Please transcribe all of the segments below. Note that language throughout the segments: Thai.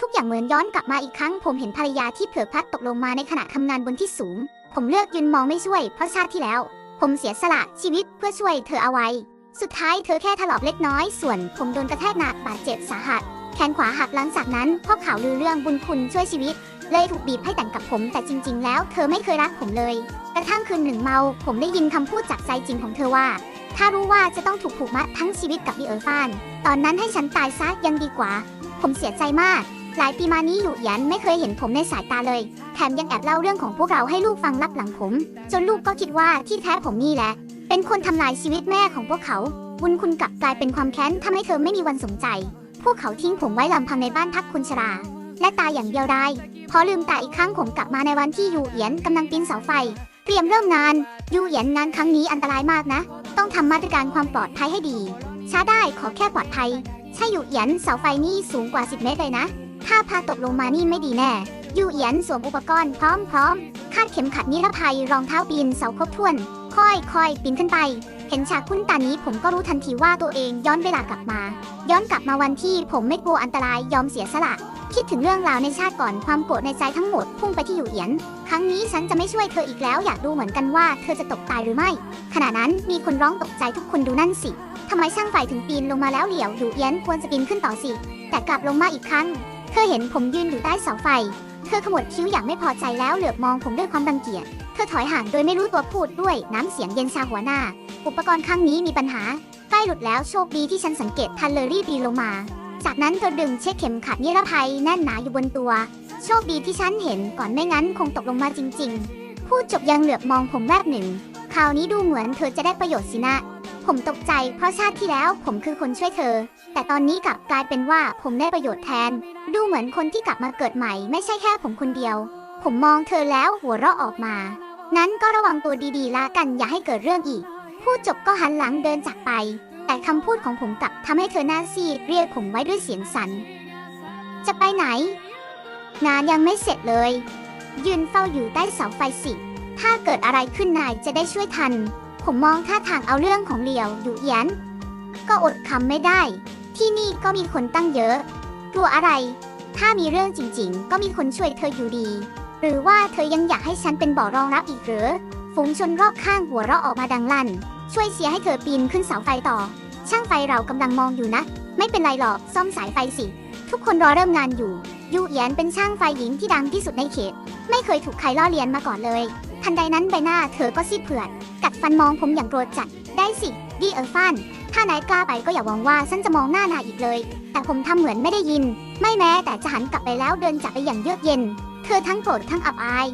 ทุกอย่างเหมือนย้อนกลับมาอีกครั้ง ผมเห็นภรรยาที่เผลอพลัดตกลงมาในขณะทำงานบนที่สูง ผมเลือกยืนมองไม่ช่วย เพราะชาติที่แล้ว ผมเสียสละชีวิตเพื่อช่วยเธอเอาไว้ สุดท้ายเธอแค่ถลอกเล็กน้อย ส่วนผมโดนกระแทกหนักบาดเจ็บสาหัส แขนขวาหักหลังจากนั้นพ่อข่าวลือเรื่องบุญคุณช่วยชีวิต เลยถูกบีบให้แต่งกับผม แต่จริง ๆ แล้วเธอไม่เคยรักผมเลย กระทั่งคืนหนึ่งเมา ผมได้ยินคำพูดจากใจจริงของเธอว่าถ้ารู้ว่าจะต้องถูกผูกมัดทั้งชีวิตกับดีเออร์ฟาน ตอนนั้นให้ฉันตายซะยังดีกว่า ผมเสียใจมาก หลายปีมานี้อยู่หยันไม่เคยเห็นผมในสายตาเลย แถมยังแอบเล่าเรื่องของพวกเราให้ลูกฟังลับหลังผม จนลูกก็คิดว่าที่แท้ผมนี่แหละ เป็นคนทำลายชีวิตแม่ของพวกเขา บุญคุณกลับกลายเป็นความแค้นทำให้เธอไม่มีวันสมใจ พวกเขาทิ้งผมไว้ลำพังในบ้านพักคนชรา และตายอย่างเดียวดายพอลืมตาอีกครั้งผมกลับมาในวันที่ยูเอียนกำลังปีนเสาไฟ เตรียมเริ่มงานยูเอียนงานครั้งนี้อันตรายมากนะ ต้องทำมาตรการความปลอดภัยให้ดี ช้าได้ขอแค่ปลอดภัย ใช่ยูเอียนเสาไฟนี่สูงกว่า 10 เมตรเลยนะ ถ้าพาตกลงมานี่ไม่ดีแน่ ยูเอียนสวมอุปกรณ์พร้อมพร้อมคาดเข็มขัดนิรภัยรองเท้าปีนเสาครบถ้วน ค่อยค่อยปีนขึ้นไป เห็นฉากคุ้นตานี้ผมก็รู้ทันทีว่าตัวเองย้อนเวลากลับมา ย้อนกลับมาวันที่ผมไม่กลัวอันตรายยอมเสียสละคิดถึงเรื่องราวในชาติก่อนความโกรธในใจทั้งหมดพุ่งไปที่อยู่เอียน ครั้งนี้ฉันจะไม่ช่วยเธออีกแล้วอยากดูเหมือนกันว่าเธอจะตกตายหรือไม่ ขณะนั้นมีคนร้องตกใจทุกคนดูนั่นสิทำไมช่างไฟถึงปีนลงมาแล้วเหลียวอยู่เอียนควรจะปีนขึ้นต่อสิ แต่กลับลงมาอีกครั้ง ธอเห็นผมยืนอยู่ใต้เสาไฟ เธอขมวดคิ้วอย่างไม่พอใจแล้วเหลือบมองผมด้วยความรังเกียจ เธอถอยห่างโดยไม่รู้ตัวพูดด้วยน้ำเสียงเย็นชาหัวหน้า อุปกรณ์ครั้งนี้มีปัญหาไฟหลุดแล้วโชคดีที่ฉันสังเกตทันเลยรีบปีนลงมา จากนั้นเธอดึงเช็คเข็มขัดนิรภัยแน่นหนาอยู่บนตัว โชคดีที่ฉันเห็นก่อนไม่งั้นคงตกลงมาจริง ๆ พูดจบยังเหลือบมองผมแวบหนึ่ง คราวนี้ดูเหมือนเธอจะได้ประโยชน์สินะ ผมตกใจเพราะชาติที่แล้วผมคือคนช่วยเธอ แต่ตอนนี้กลับกลายเป็นว่าผมได้ประโยชน์แทน ดูเหมือนคนที่กลับมาเกิดใหม่ ไม่ใช่แค่ผมคนเดียว ผมมองเธอแล้วหัวเราะออกมา นั้นก็ระวังตัวดีๆละกันอย่าให้เกิดเรื่องอีก พูดจบก็หันหลังเดินจากไป แต่คำพูดของผมกลับทำให้เธอหน้าซีดเรียกผมไว้ด้วยเสียงสัน่นจะไปไหนงานยังไม่เสร็จเลย ยืนเฝ้าอยู่ใต้เสาไฟสิ ถ้าเกิดอะไรขึ้นนายจะได้ช่วยทัน ผมมองท่าทางเอาเรื่องของเหลียวอยู่เอียน ก็อดคำไม่ได้ ที่นี่ก็มีคนตั้งเยอะ กลัวอะไร ถ้ามีเรื่องจริง ๆ ก็มีคนช่วยเธออยู่ดี หรือว่าเธอยังอยากให้ฉันเป็นบ่อรองรับอีกหรือฝูงชนรอบข้างหัวเราะออกมาดังลั่น ช่วยเชียให้เธอปีนขึ้นเสาไฟต่อ ช่างไฟเรากำลังมองอยู่นะ ไม่เป็นไรหรอกซ่อมสายไฟสิ ทุกคนรอเริ่มงานอยู่ ยูเอียนเป็นช่างไฟหญิงที่ดังที่สุดในเขต ไม่เคยถูกใครล่อเลียนมาก่อนเลย ทันใดนั้นใบหน้าเธอก็ซีดเผือด กัดฟันมองผมอย่างโกรธจัด ได้สิดีเออร์ฟันถ้านายกล้าไปก็อย่าหวังว่าฉันจะมองหน้านายอีกเลย แต่ผมทำเหมือนไม่ได้ยิน ไม่แม้แต่จะหันกลับไปแล้วเดินจากไปอย่างเยือกเย็น เธอทั้งโกรธทั้งอับอาย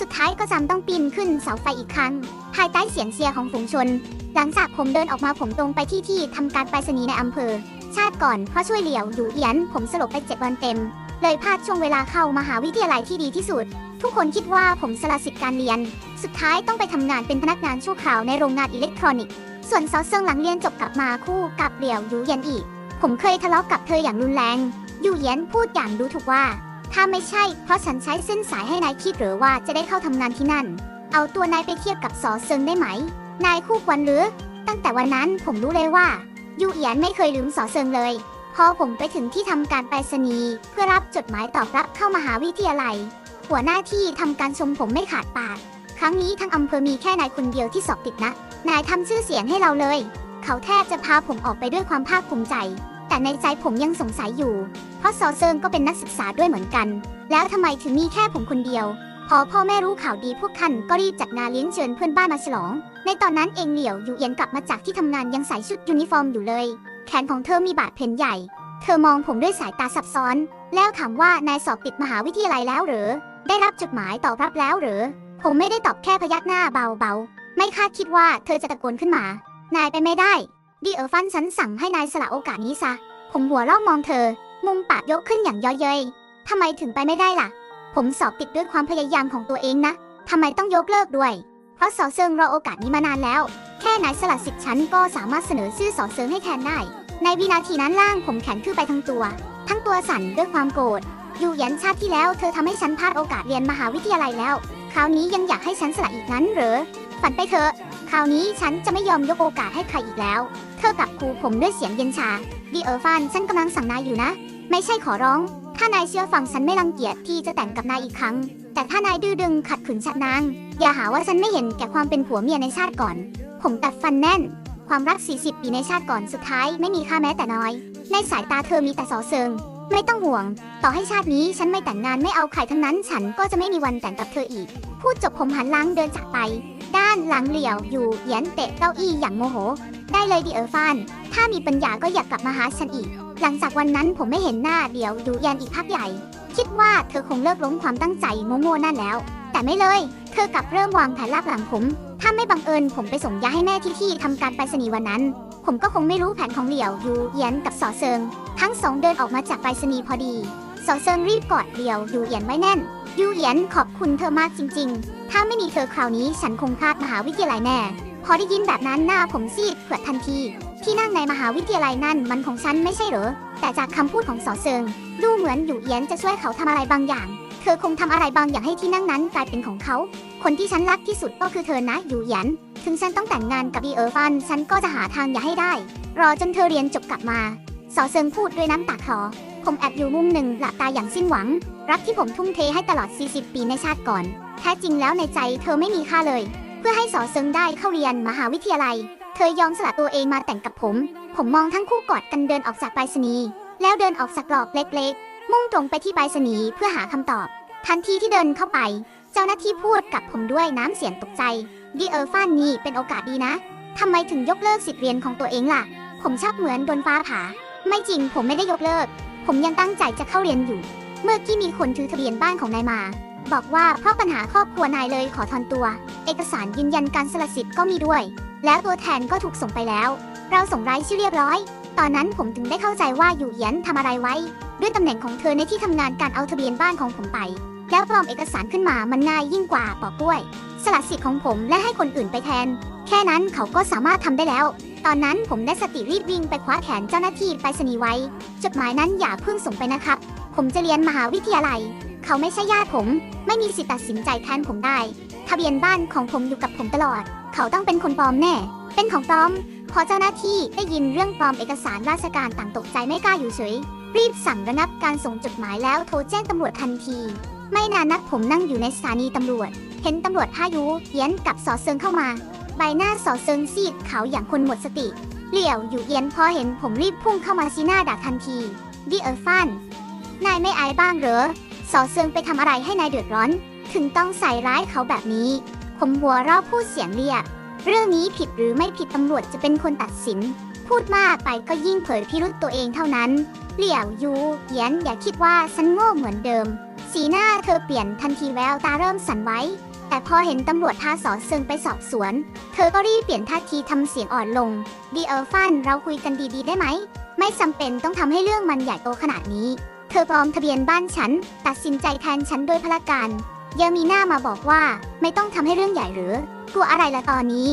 สุดท้ายก็จำต้องปีนขึ้นเสาไฟอีกครั้ง ภายใต้เสียงเชียร์ของฝูงชน หลังจากผมเดินออกมาผมตรงไปที่ที่ทำการไปรษณีย์ในอำเภอ ชาติก่อนเพราะช่วยเหลียวอยู่เอียน ผมสลบไปเจ็ดวันเต็ม เลยพลาดช่วงเวลาเข้ามหาวิทยาลัยที่ดีที่สุด ทุกคนคิดว่าผมสละสิทธิ์การเรียน สุดท้ายต้องไปทำงานเป็นพนักงานชั่วคราวในโรงงานอิเล็กทรอนิกส์ ส่วนซอเซิงหลังเรียนจบกลับมาคู่กับเหลียวยูเยนอีก ผมเคยทะเลาะกับเธออย่างรุนแรงยูเยนพูดอย่างดูถูกว่า ถ้าไม่ใช่ เพราะฉันใช้เส้นสายให้นายคิดหรือว่าจะได้เข้าทำงานที่นั่น เอาตัวนายไปเทียบกับซอเซิงได้ไหม นายคู่ควรหรือ ตั้งแต่วันนั้นผมรู้เลยว่ายูเอียนไม่เคยลืมสอเซิงเลย พอผมไปถึงที่ทำการไปรษณีย์เพื่อรับจดหมายตอบรับเข้ามหาวิทยาลัย หัวหน้าที่ทำการชมผมไม่ขาดปาก ครั้งนี้ทั้งอำเภอมีแค่นายคนเดียวที่สอบติดนะ นายทำชื่อเสียงให้เราเลย เขาแทบจะพาผมออกไปด้วยความภาคภูมิใจ แต่ในใจผมยังสงสัยอยู่ เพราะซอเซิงก็เป็นนักศึกษาด้วยเหมือนกัน แล้วทำไมถึงมีแค่ผมคนเดียว พอพ่อแม่รู้ข่าวดีพวกท่านก็รีบจัดงานเลี้ยงเชิญเพื่อนบ้านมาฉลอง ในตอนนั้นเองเหลียวอยู่เย็นกลับมาจากที่ทำงานยังใส่ชุดยูนิฟอร์มอยู่เลย แขนของเธอมีบาดแผลใหญ่ เธอมองผมด้วยสายตาซับซ้อน แล้วถามว่านายสอบติดมหาวิทยาลัยแล้วหรือ ได้รับจดหมายตอบรับแล้วหรือ ผมไม่ได้ตอบแค่พยักหน้าเบาๆ ไม่คาดคิดว่าเธอจะตะโกนขึ้นมา นายไปไม่ได้ดีเออร์ฟันฉันสั่งให้นายสละโอกาสนี้ซะ ผมหัวเราะมองเธอ มุมปากยกขึ้นอย่างเย้อยเย้ยทำไมถึงไปไม่ได้ล่ะ ผมสอบติดด้วยความพยายามของตัวเองนะทำไมต้องยกเลิกด้วย เพราะสอเซิงรอโอกาสนี้มานานแล้ว แค่นายสละสิทธิ์ฉันก็สามารถเสนอชื่อสอเซิงให้แทนได้ ในวินาทีนั้นล่างผมแข็งขึ้นไปทั้งตัว ทั้งตัวสั่นด้วยความโกรธอยู่ยันชาติที่แล้วเธอทำให้ฉันพลาดโอกาสเรียนมหาวิทยาลัยแล้ว คราวนี้ยังอยากให้ฉันสละอีกนั้นเหรอ ฝันไปเถอะ คราวนี้ฉันจะไม่ยอมยกโอกาสให้ใครอีกแล้ว เธอกลับครูผมด้วยเสียงเย็นชา ดีเออร์ฟานฉันกำลังสั่งนายอยู่นะ ไม่ใช่ขอร้อง ถ้านายเชื่อฟังฉันไม่รังเกียจที่จะแต่งกับนายอีกครั้ง แต่ถ้านายดื้อดึงขัดขืนฉันนาง อย่าหาว่าฉันไม่เห็นแก่ความเป็นผัวเมียในชาติก่อน ผมกัดฟันแน่น ความรัก 40 ปีในชาติก่อนสุดท้ายไม่มีค่าแม้แต่น้อย ในสายตาเธอมีแต่สอเซิง ไม่ต้องห่วง ต่อให้ชาตินี้ฉันไม่แต่งงานไม่เอาใครทั้งนั้น ฉันก็จะไม่มีวันแต่งกับเธออีก พูดจบผมหันหลังเดินจากไป ด้านหลังเหลี่ยวอยู่เหยียนเตะเก้าอี้อย่างโมโห ได้เลยดิเออฟาน ถ้ามีปัญญาก็อยากกลับมาหาฉันอีก หลังจากวันนั้นผมไม่เห็นหน้าเดี๋ยวอยู่ยันอีกพักใหญ่ คิดว่าเธอคงเลิกล้มความตั้งใจโง่นั่นแล้ว แต่ไม่เลย เธอกลับเริ่มวางแผนลากหลังผม ถ้าไม่บังเอิญผมไปส่งยาให้แม่ที่ที่ทำการไปรษณีย์วันนั้น ผมก็คงไม่รู้แผนของเหลียวยูเยียนกับสอเซิง ทั้งสองเดินออกมาจากไปรษณีย์พอดีสอเซิงรีบกอดเหลียวยูเยียนไว้แน่น ยูเยียนขอบคุณเธอมากจริง ๆ ถ้าไม่มีเธอคราวนี้ฉันคงพลาดมหาวิทยาลัยแน่ พอได้ยินแบบนั้นหน้าผมซีดเผือดทันที ที่นั่งในมหาวิทยาลัยนั่นมันของฉันไม่ใช่เหรอ แต่จากคำพูดของสอเซิง ดูเหมือนยูเยียนจะช่วยเขาทำอะไรบางอย่าง เธอคงทำอะไรบางอย่างให้ที่นั่งนั้นกลายเป็นของเขา คนที่ฉันรักที่สุดก็คือเธอนะอยู่หยียนถึงฉันต้องแต่งงานกับอีเออร์ฟัน ฉันก็จะหาทางอย่าให้ได้ รอจนเธอเรียนจบกลับมา สอเซิงพูดด้วยน้ำตาคลอผมแอบอยู่มุมหนึ่งหลับตาอย่างสิ้นหวัง รักที่ผมทุ่มเทให้ตลอด 40 ปีในชาติก่อน แท้จริงแล้วในใจเธอไม่มีค่าเลย เพื่อให้สอเซิงได้เข้าเรียนมหาวิทยาลัย เธอยอมสละตัวเองมาแต่งกับผม ผมมองทั้งคู่กอดกันเดินออกจากไปรษณีย์แล้วเดินออกจากกรอบเล็กๆ มุ่งตรงไปที่ไปรษณีย์เพื่อหาคำตอบ ทันทีที่เดินเข้าไป เจ้าหน้าที่พูดกับผมด้วยน้ำเสียงตกใจ ดีเออร์ฟันนี่เป็นโอกาสดีนะ ทำไมถึงยกเลิกสิทธิเรียนของตัวเองล่ะ ผมชักเหมือนโดนฟ้าผ่า ไม่จริงผมไม่ได้ยกเลิก ผมยังตั้งใจจะเข้าเรียนอยู่ เมื่อกี้มีคนถือทะเบียนบ้านของนายมา บอกว่าเพราะปัญหาครอบครัวนายเลยขอถอนตัว เอกสารยืนยันการสละสิทธิ์ก็มีด้วย แล้วตัวแทนก็ถูกส่งไปแล้ว เราส่งรายชื่อเรียบร้อย ตอนนั้นผมถึงได้เข้าใจว่าอยู่เหยียนทำอะไรไว้ ด้วยตำแหน่งของเธอในที่ทำงานการเอาทะเบียนบ้านของผมไป แล้วปลอมเอกสารขึ้นมามันง่ายยิ่งกว่าปอกล้วย สละสิทธิ์ของผมและให้คนอื่นไปแทน แค่นั้นเขาก็สามารถทำได้แล้ว ตอนนั้นผมได้สติรีบวิ่งไปคว้าแขนเจ้าหน้าที่ไปรษณีไว้ จดหมายนั้นอย่าเพิ่งส่งไปนะครับ ผมจะเรียนมหาวิทยาลัย เขาไม่ใช่ญาติผม ไม่มีสิทธิ์ตัดสินใจแทนผมได้ ทะเบียนบ้านของผมอยู่กับผมตลอด เขาต้องเป็นคนปลอมแน่ เป็นของปลอมพอเจ้าหน้าที่ได้ยินเรื่องปลอมเอกสารราชการต่างตกใจไม่กล้าอยู่เฉย รีบสั่งระงับการส่งจดหมายแล้วโทรแจ้งตำรวจทันที ไม่นานนักผมนั่งอยู่ในสถานีตำรวจ เห็นตำรวจพายุเยียนกับสอเซิงเข้ามา ใบหน้าสอเซิงซีดขาวอย่างคนหมดสติ เหลี่ยวอยู่เยียนพอเห็นผมรีบพุ่งเข้ามาซีหน้าด่าทันทีดิเออร์ฟันนายไม่อายบ้างเหรอสอเซิงไปทำอะไรให้นายเดือดร้อน ถึงต้องใส่ร้ายเขาแบบนี้ ผมหัวเราะพูดเสียงเรียกเรื่องนี้ผิดหรือไม่ผิดตำรวจจะเป็นคนตัดสิน พูดมากไปก็ยิ่งเผยพิรุษตัวเองเท่านั้น เหลี่ยวยูเยียนอย่าคิดว่าฉันโง่เหมือนเดิม สีหน้าเธอเปลี่ยนทันทีแววตาเริ่มสั่นไหวแต่พอเห็นตำรวจพาสอเซิงไปสอบสวน เธอก็รีบเปลี่ยนท่าทีทำเสียงอ่อนลง ดีเออร์ฟันเราคุยกันดีๆ ได้ไหม ไม่จำเป็นต้องทำให้เรื่องมันใหญ่โตขนาดนี้ เธอปลอมทะเบียนบ้านฉัน ตัดสินใจแทนฉันโดยพละการยังมีหน้ามาบอกว่า ไม่ต้องทำให้เรื่องใหญ่หรือ กลัวอะไรละตอนนี้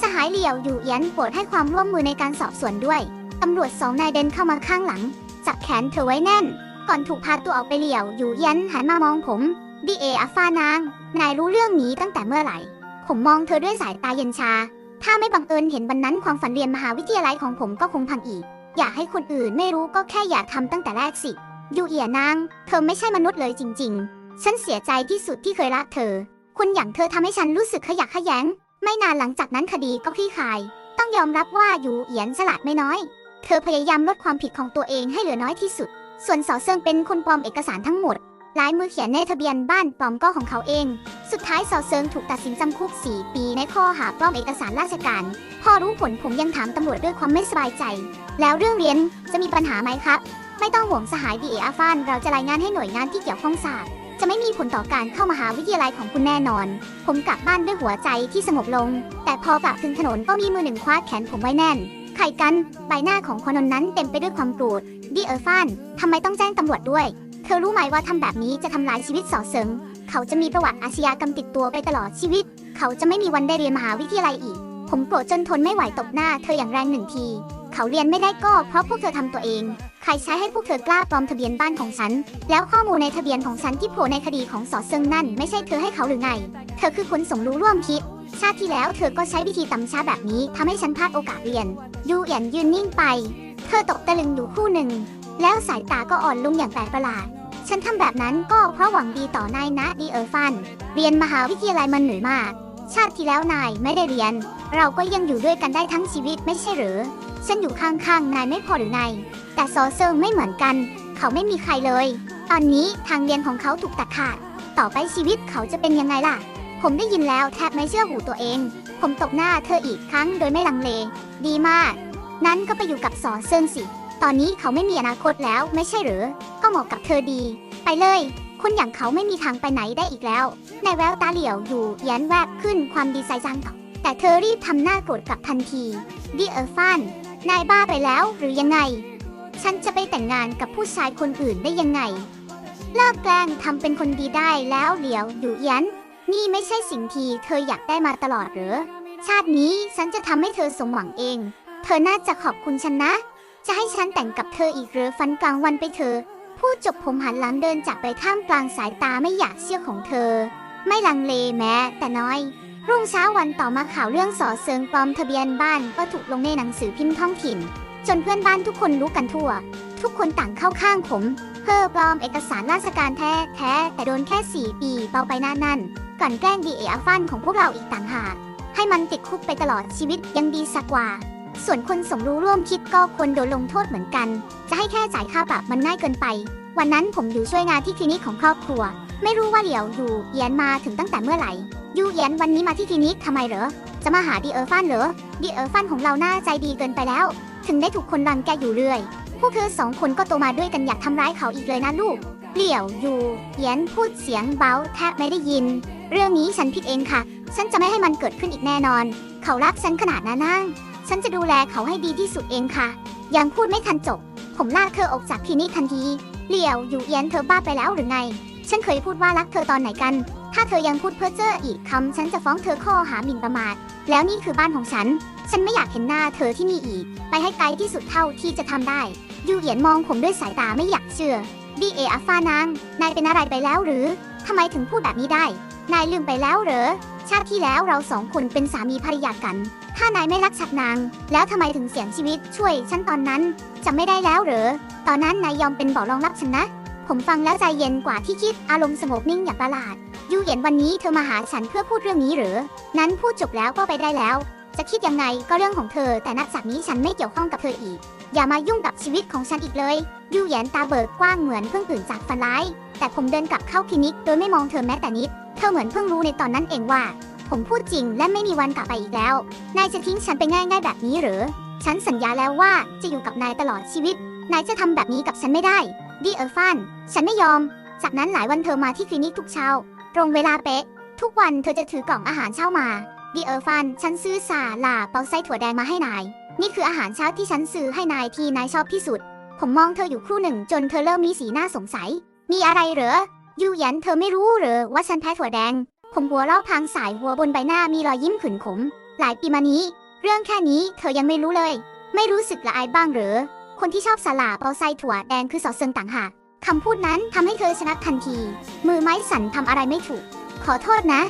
สหายเหลี่ยวอยู่เอียนโปรดให้ความร่วมมือในการสอบสวนด้วย ตำรวจสองนายเดินเข้ามาข้างหลัง จับแขนเธอไว้แน่น ก่อนถูกพาตัวออกไปเหลี่ยว อยู่เอียนหันมามองผมดีเออาฟานาง นายรู้เรื่องนี้ตั้งแต่เมื่อไหร่ ผมมองเธอด้วยสายตาเย็นชา ถ้าไม่บังเอิญเห็นวันนั้นความฝันเรียนมหาวิทยาลัยของผมก็คงพังอีก อยากให้คนอื่นไม่รู้ก็แค่อย่าทำตั้งแต่แรกสิ ยูเอียนาง เธอไม่ใช่มนุษย์เลยจริง ๆ ฉันเสียใจที่สุดที่เคยรักเธอ คุณอย่างเธอทำให้ฉันรู้สึกขยักขยง ไม่นานหลังจากนั้นคดีก็คลี่คลาย ต้องยอมรับว่ายูเอียนฉลาดไม่น้อย เธอพยายามลดความผิดของตัวเองให้เหลือน้อยที่สุด ส่วนสอเซิงเป็นคนปลอมเอกสารทั้งหมด ลายมือเขียนในทะเบียนบ้านปลอมก็ของเขาเอง สุดท้ายสอเซิงถูกตัดสินจำคุก 4 ปีในข้อหาปลอมเอกสารราชการ พอรู้ผลผมยังถามตำรวจด้วยความไม่สบายใจ แล้วเรื่องเรียนจะมีปัญหาไหมครับ ไม่ต้องห่วงสหายดีเออาฟาน เราจะรายงานให้หน่วยงานที่เกี่ยวข้องทราบจะไม่มีผลต่อการเข้ามหาวิทยาลัยของคุณแน่นอน ผมกลับบ้านด้วยหัวใจที่สงบลง แต่พอกลับถึงถนนก็มีมือหนึ่งคว้าแขนผมไว้แน่นไขกัน ใบหน้าของคนนั้นเต็มไปด้วยความโกรธ ดีเออร์ฟานทำไมต้องแจ้งตำรวจด้วย เธอรู้ไหมว่าทำแบบนี้จะทำลายชีวิตสอเสริง เขาจะมีประวัติอาชญากรรมติดตัวไปตลอดชีวิต เขาจะไม่มีวันได้เรียนมหาวิทยาลัยอีก ผมโกรธจนทนไม่ไหวตบหน้าเธออย่างแรงหนึ่งที เขาเรียนไม่ได้ก็เพราะพวกเธอทำตัวเอง ใครใช้ให้พวกเธอกล้าปลอมทะเบียนบ้านของฉัน แล้วข้อมูลในทะเบียนของฉันที่โผล่ในคดีของสอเซิงนั่น ไม่ใช่เธอให้เขาหรือไง เธอคือคนสมรู้ร่วมคิดชาติที่แล้วเธอก็ใช้วิธีตำช้าแบบนี้ทำให้ฉันพลาดโอกาสเรียน ยูเอียนยืนนิ่งไป เธอตกตะลึงอยู่คู่หนึ่ง แล้วสายตาก็อ่อนลงอย่างแปลกประหลาด ฉันทำแบบนั้นก็เพราะหวังดีต่อนายนะดีเออร์ฟัน เรียนมหาวิทยาลัยมันเหนื่อยมาก ชาติที่แล้วนายไม่ได้เรียน เราก็ยังอยู่ด้วยกันได้ทั้งชีวิตไม่ใช่หรือ ฉันอยู่ข้างๆนายไม่พอหรือไงแต่ซอเซิงไม่เหมือนกัน เขาไม่มีใครเลย ตอนนี้ทางเรียนของเขาถูกตัดขาด ต่อไปชีวิตเขาจะเป็นยังไงล่ะ ผมได้ยินแล้วแทบไม่เชื่อหูตัวเอง ผมตบหน้าเธออีกครั้งโดยไม่ลังเล ดีมาก นั้นก็ไปอยู่กับซอเซิงสิ ตอนนี้เขาไม่มีอนาคตแล้วไม่ใช่หรือ ก็เหมาะกับเธอดี ไปเลย คนอย่างเขาไม่มีทางไปไหนได้อีกแล้ว ในแววตาเหลียวอยู่แย้นแวบขึ้นความดีใจจังต่อแต่เธอรีบทำหน้าโกรธกลับทันทีดิเออร์ฟันนายบ้าไปแล้วหรือยังไง ฉันจะไปแต่งงานกับผู้ชายคนอื่นได้ยังไง เลิกแกล้งทำเป็นคนดีได้แล้วเหลียวอยู่เยันนี่ไม่ใช่สิ่งที่เธออยากได้มาตลอดหรือ ชาตินี้ฉันจะทำให้เธอสมหวังเอง ธอน่าจะขอบคุณฉันนะ จะให้ฉันแต่งกับเธออีกหรือฟันกลางวันไปเถอะพูดจบผมหันหลังเดินจากไปท่ามกลางสายตาไม่อยากเชื่อของเธอ ไม่ลังเลแม้ แต่น้อย รุ่งเช้าวันต่อมาข่าวเรื่องสอเซิงปลอมทะเบียนบ้านก็ถูกลงในหนังสือพิมพ์ท้องถิ่น จนเพื่อนบ้านทุกคนรู้กันทั่ว ทุกคนต่างเข้าข้างผมเพ้อปลอมเอกสารราชการแท้แท้แต่โดนแค่ 4 ปีเบาไปหน้านั่นกันแกล้งดีเออาฟันของพวกเราอีกต่างหากให้มันติดคุกไปตลอดชีวิตยังดีสักกว่า ส่วนคนสมรู้ร่วมคิดก็ควรโดนลงโทษเหมือนกัน จะให้แค่จ่ายค่าปรับมันง่ายเกินไป วันนั้นผมอยู่ช่วยงานที่คลินิกของครอบครัว ไม่รู้ว่าเหลียวอยู่เยียนมาถึงตั้งแต่เมื่อไหร่ยูเยียนวันนี้มาที่คลินิกทำไมเหรอ จะมาหาดีเออร์ฟันเหรอ ดีเออร์ฟันของเราหน่าใจดีเกินไปแล้ว ถึงได้ถูกคนรังแกอยู่เรื่อยพวกเธอสองคนก็โตมาด้วยกันอยากทำร้ายเขาอีกเลยนะลูก เหลี่ยวยูเยียนพูดเสียงเบาแทบไม่ได้ยิน เรื่องนี้ฉันผิดเองค่ะ ฉันจะไม่ให้มันเกิดขึ้นอีกแน่นอน เขารักฉันขนาดนั้นนะ ฉันจะดูแลเขาให้ดีที่สุดเองค่ะ ยังพูดไม่ทันจบ ผมลากเธอออกจากคลินิกทันทีเหลี่ยวอยู่เยียนเธอบ้าไปแล้วหรือไง ฉันเคยพูดว่ารักเธอตอนไหนกัน ถ้าเธอยังพูดเพ้อเจ้ออีกคำฉันจะฟ้องเธอข้อหาหมิ่นประมาท แล้วนี่คือบ้านของฉัน ฉันไม่อยากเห็นหน้าเธอที่นี่อีก ไปให้ไกลที่สุดเท่าที่จะทำได้ยูเหยียนมองผมด้วยสายตาไม่อยากเชื่อดีเออาฟานาง นายเป็นอะไรไปแล้วหรือทำไมถึงพูดแบบนี้ได้ นายลืมไปแล้วเหรอ ชาติที่แล้วเราสองคนเป็นสามีภรรยากัน ถ้านายไม่รักฉัดนาง แล้วทำไมถึงเสี่ยงชีวิตช่วยฉันตอนนั้นจำไม่ได้แล้วเหรอ ตอนนั้นนายยอมเป็นบ่อรองรับฉันนะ ผมฟังแล้วใจเย็นกว่าที่คิด อารมณ์สงบนิ่งอย่างประหลาด ยูเหยียนวันนี้เธอมาหาฉันเพื่อพูดเรื่องนี้เหรอ นั้นพูดจบแล้วก็ไปได้แล้ว จะคิดยังไงก็เรื่องของเธอ แต่นับจากนี้ฉันไม่เกี่ยวข้องกับเธออีก อย่ามายุ่งกับชีวิตของฉันอีกเลย ยูเหยียนตาเบิกกว้างเหมือนเพิ่งตื่นจากฝันร้าย แต่ผมเดินกลับเข้าคลินิกโดยไม่มองเธอแม้แต่นิด เธอเหมือนเพิ่งรู้ในตอนนั้นเองว่า ผมพูดจริงและไม่มีวันกลับไปอีกแล้ว นายจะทิ้งฉันไปง่ายๆแบบนี้หรือ ฉันสัญญาแล้วว่าจะอยู่กับนายตลอดชีวิต นายจะทำแบบนี้กับฉันไม่ได้ ดีเออร์ฟัน ฉันไม่ยอม จากนั้นหลายวันเธอมาที่คลินิกทุกเช้า ตรงเวลาเป๊ะ ทุกวันเธอจะถือกล่องอาหารเช้ามา ดีเออร์ฟัน ฉันซื้อซาลาเปาไส้ถั่วแดงมาให้นาย นี่คืออาหารเช้าที่ฉันซื้อให้นายที่นายชอบที่สุด ผมมองเธออยู่ครู่หนึ่ง จนเธอเริ่มมีสีหน้าสงสัย มีอะไรเหรอ ยูหยันเธอไม่รู้หรือว่าฉันแพ้ถั่วแดง ผมหัวเราะพลางสายหัวบนใบหน้ามีรอยยิ้มขืนขม หลายปีมานี้ เรื่องแค่นี้เธอยังไม่รู้เลย ไม่รู้สึกละอายบ้างหรือ คนที่ชอบสลาเปาไส้ถั่วแดงคือสอเซิงต่างหากคำพูดนั้นทำให้เธอชนะทันที มือไม้สั่นทำอะไรไม่ถูก ขอโทษนะ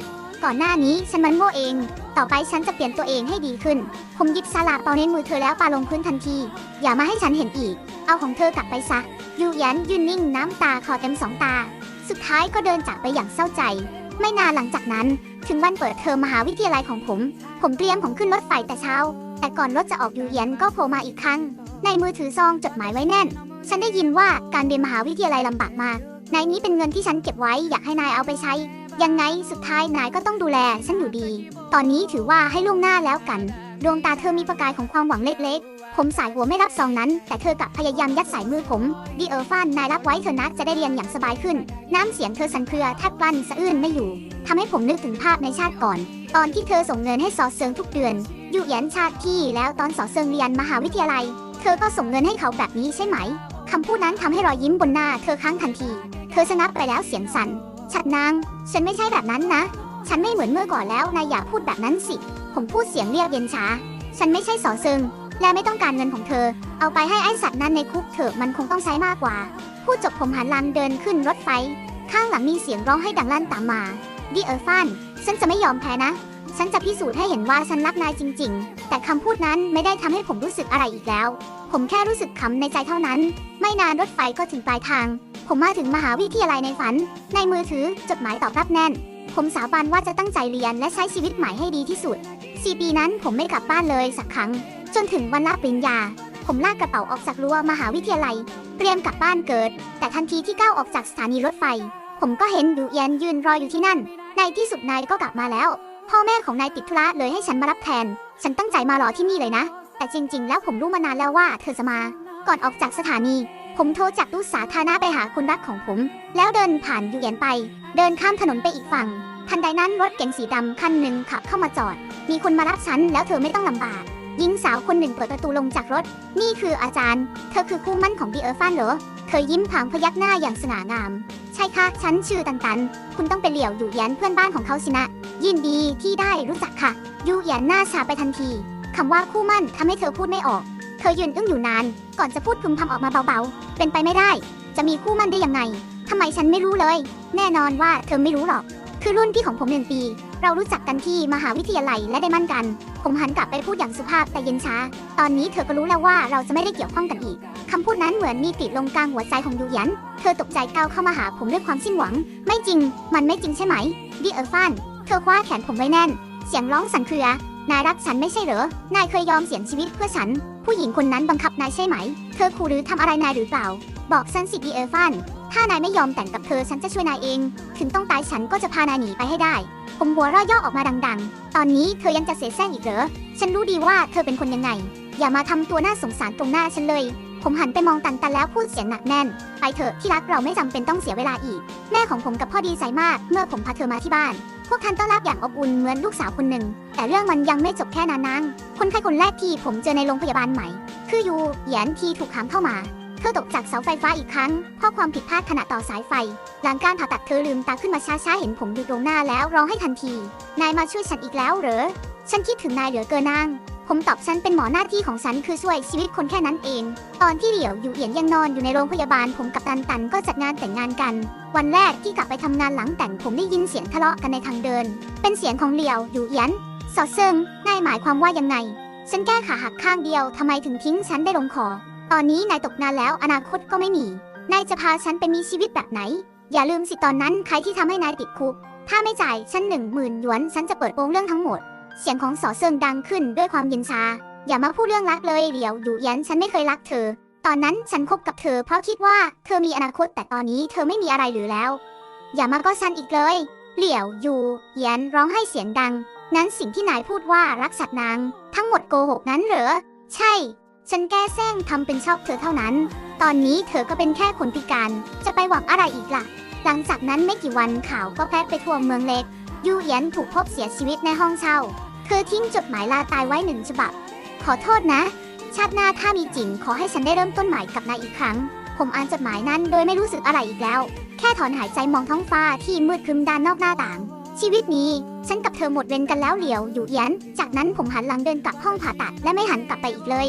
ก่อนหน้านี้ฉันมันโง่เอง ต่อไปฉันจะเปลี่ยนตัวเองให้ดีขึ้น ผมหยิบสลาเปาในมือเธอแล้วปาลงพื้นทันที อย่ามาให้ฉันเห็นอีก เอาของเธอกลับไปซะ ยูหยันยืนนิ่งน้ำตาคอเต็มสองตา สุดท้ายก็เดินจากไปอย่างเศร้าใจ ไม่นานหลังจากนั้น ถึงวันเปิดเทอมมหาวิทยาลัยของผม ผมเตรียมของขึ้นรถไฟแต่เช้า แต่ก่อนรถจะออกยูเยียนก็โผล่มาอีกครั้ง ในมือถือซองจดหมายไว้แน่น ฉันได้ยินว่าการเรียนมหาวิทยาลัยลำบากมากในนี้เป็นเงินที่ฉันเก็บไว้อยากให้นายเอาไปใช้ ยังไงสุดท้ายนายก็ต้องดูแลฉันอยู่ดี ตอนนี้ถือว่าให้ล่วงหน้าแล้วกัน ดวงตาเธอมีประกายของความหวังเล็กๆ ผมสายหัวไม่รับซองนั้น แต่เธอกลับพยายามยัดใส่มือผมดีเออร์ฟันนายรับไว้เธอะนะจะได้เรียนอย่างสบายขึ้น น้ำเสียงเธอสั่นเครือแทบกลั้นสะอื้นไม่อยู่ทำให้ผมนึกถึงภาพในชาติก่อน ตอนที่เธอส่งเงินให้สอเซิงทุกเดือนอยู่แยันชาติที่แล้วตอนสอเซิงเรียนมหาวิทยาลัย เธอก็ส่งเงินให้เขาแบบนี้ใช่ไหมคำพูดนั้นทำให้รอยยิ้มบนหน้าเธอค้างทันที เธอชนะไปแล้วเสียงสั่นฉัดนาง ฉันไม่ใช่แบบนั้นนะ ฉันไม่เหมือนเมื่อก่อนแล้วนายอย่าพูดแบบนั้นสิ ผมพูดเสียงเรียบเย็นช้า ฉันไม่ใช่สอเซึง และไม่ต้องการเงินของเธอ เอาไปให้ไอ้สัตว์นั้นในคุกเถอะมันคงต้องใช้มากกว่า พูดจบผมหันหลังเดินขึ้นรถไฟ ข้างหลังมีเสียงร้องให้ดังลั่นตามมา ดิเออร์ฟันฉันจะไม่ยอมแพ้นะ ฉันจะพิสูจน์ให้เห็นว่าฉันรักนายจริง ๆ แต่คำพูดนั้นไม่ได้ทำให้ผมรู้สึกอะไรอีกแล้ว ผมแค่รู้สึกขำในใจเท่านั้น ไม่นานรถไฟก็ถึงปลายทางผผมมาถึงมหาวิทยาลัยในฝัน ในมือถือจดหมายตอบรับแน่น ผมสาบานว่าจะตั้งใจเรียนและใช้ชีวิตใหม่ให้ดีที่สุด4ปีนั้นผมไม่กลับบ้านเลยสักครั้ง จนถึงวันรับปริญญา ผมลากกระเป๋าออกจากรั้วมหาวิทยาลัย เตรียมกลับบ้านเกิด แต่ทันทีที่ก้าวออกจากสถานีรถไฟ ผมก็เห็นยูเอียนยืนรออยู่ที่นั่น ในที่สุดนายก็กลับมาแล้ว พ่อแม่ของนายติดธุระเลยให้ฉันมารับแทน ฉันตั้งใจมารอที่นี่เลยนะ แต่จริง ๆ แล้วผมรู้มานานแล้วว่าเธอจะมา ก่อนออกจากสถานี ผมโทรจากตู้สาธารณะไปหาคนรักของผม แล้วเดินผ่านยูเอียนไป เดินข้ามถนนไปอีกฝั่ง ทันใดนั้นรถเก๋งสีดำคันหนึ่งขับเข้ามาจอด มีคนมารับฉันแล้วเธอไม่ต้องลำบาก หญิงสาวคนหนึ่งเปิดประตูลงจากรถ นี่คืออาจารย์ เธอคือคู่มั่นของดีเออร์ฟันเหรอ เธอยิ้มผางพยักหน้าอย่างสง่างาม ใช่ค่ะ ฉันชื่อตันตัน คุณต้องเป็นเหลี่ยวอยู่แย้นเพื่อนบ้านของเขาสินะ ยินดีที่ได้รู้จักค่ะ ยูแย้นหน้าชาไปทันที คำว่าคู่มั่นทำให้เธอพูดไม่ออก เธอยืนอึ้งอยู่นาน ก่อนจะพูดพึมพำออกมาเบาๆ เป็นไปไม่ได้ จะมีคู่มั่นได้ยังไงทำไมฉันไม่รู้เลย แน่นอนว่าเธอไม่รู้หรอก คือรุ่นพี่ของผมหนึ่งปี เรารู้จักกันที่มหาวิทยาลัยและได้มั่นกัน ผมหันกลับไปพูดอย่างสุภาพแต่เย็นช้า ตอนนี้เธอก็รู้แล้วว่าเราจะไม่ได้เกี่ยวข้องกันอีก คำพูดนั้นเหมือนมีติดลงกลางหัวใจของยูหยัน เธอตกใจก้าวเข้ามาหาผมด้วยความสิ้นหวัง ไม่จริง มันไม่จริงใช่ไหม ดิเออร์ฟันเธอคว้าแขนผมไว้แน่น เสียงร้องสั่นเครือนายรักฉันไม่ใช่เหรอ นายเคยยอมเสี่ยงชีวิตเพื่อฉัน ผู้หญิงคนนั้นบังคับนายใช่ไหม เธอขู่หรือทำอะไรนายหรือเปล่า บอกฉันสิดิเออร์ฟัน ถ้านายไม่ยอมแต่งกับเธอฉันจะช่วยนายเอง ถึงต้องตายฉันก็จะพานายหนีไปให้ได้ ผมหัวเราะย่อออกมาดัง ๆ ตอนนี้เธอยังจะเสแสร้งอีกเหรอ ฉันรู้ดีว่าเธอเป็นคนยังไง อย่ามาทำตัวน่าสงสารตรงหน้าฉันเลย ผมหันไปมองตันตันแล้วพูดเสียงหนักแน่น ไปเถอะที่รักเราไม่จำเป็นต้องเสียเวลาอีก แม่ของผมกับพ่อดีใจมาก เมื่อผมพาเธอมาที่บ้าน พวกท่านต้อนรับอย่างอบอุ่นเหมือนลูกสาวคนหนึ่ง แต่เรื่องมันยังไม่จบแค่นั้นนางคนไข้คนแรกที่ผมเจอในโรงพยาบาลใหม่ คือยูเหยียนที่ถูกขังเข้ามา เธอตกจากเสาไฟฟ้าอีกครั้ง เพราะความผิดพลาดขณะต่อสายไฟ หลังการผ่าตัดเธอลืมตาขึ้นมาช้าๆเห็นผมอยู่ตรงหน้าแล้วร้องให้ทันที นายมาช่วยฉันอีกแล้วเหรอ ฉันคิดถึงนายเหลือเกินนาง ผมตอบฉันเป็นหมอหน้าที่ของฉันคือช่วยชีวิตคนแค่นั้นเอง ตอนที่เหลียวอยู่เอียนยังนอนอยู่ในโรงพยาบาลผมกับตันตันก็จัดงานแต่งงานกัน วันแรกที่กลับไปทำงานหลังแต่งผมได้ยินเสียงทะเลาะกันในทางเดิน เป็นเสียงของเหลียวอยู่เอียนสอดเซิงนายหมายความว่ายังไง ฉันแก้ขาหักข้างเดียวทำไมถึงทิ้งฉันได้ลงคอ ตอนนี้นายตกงานแล้วอนาคตก็ไม่มี นายจะพาฉันไปมีชีวิตแบบไหน อย่าลืมสิตอนนั้นใครที่ทำให้นายติดคุก ถ้าไม่จ่ายฉันหนึ่งหมื่นหยวนฉันจะเปิดโปงเรื่องทั้งหมด เสียงของสอเซิงดังขึ้นด้วยความเย็นชา อย่ามาพูดเรื่องรักเลยเหลียวอยู่ยันฉันไม่เคยรักเธอ ตอนนั้นฉันคบกับเธอ เพราะคิดว่าเธอมีอนาคตแต่ตอนนี้เธอไม่มีอะไรหรือแล้ว อย่ามาก็ฉันอีกเลย เหลียวอยู่เยันร้องให้เสียงดัง นั้นสิ่งที่นายพูดว่ารักสัตว์นาง ทั้งหมดโกหกนั้นเหรอ ใช่ ฉันแก้แซงทำเป็นชอบเธอเท่านั้น ตอนนี้เธอก็เป็นแค่คนพิการ จะไปหวังอะไรอีกล่ะ หลังจากนั้นไม่กี่วันข่าวก็แพร่ไปทั่วเมืองเล็กยูเอียนถูกพบเสียชีวิตในห้องเช่า เธอทิ้งจดหมายลาตายไว้หนึ่งฉบับ ขอโทษนะ ชาติหน้าถ้ามีจริงขอให้ฉันได้เริ่มต้นใหม่กับนายอีกครั้ง ผมอ่านจดหมายนั้นโดยไม่รู้สึกอะไรอีกแล้ว แค่ถอนหายใจมองท้องฟ้าที่มืดครึมด้านนอกหน้าต่าง ชีวิตนี้ ฉันกับเธอหมดเวรกันแล้วเหลียวอยู่เยียน จากนั้นผมหันหลังเดินกลับห้องผ่าตัดและไม่หันกลับไปอีกเลย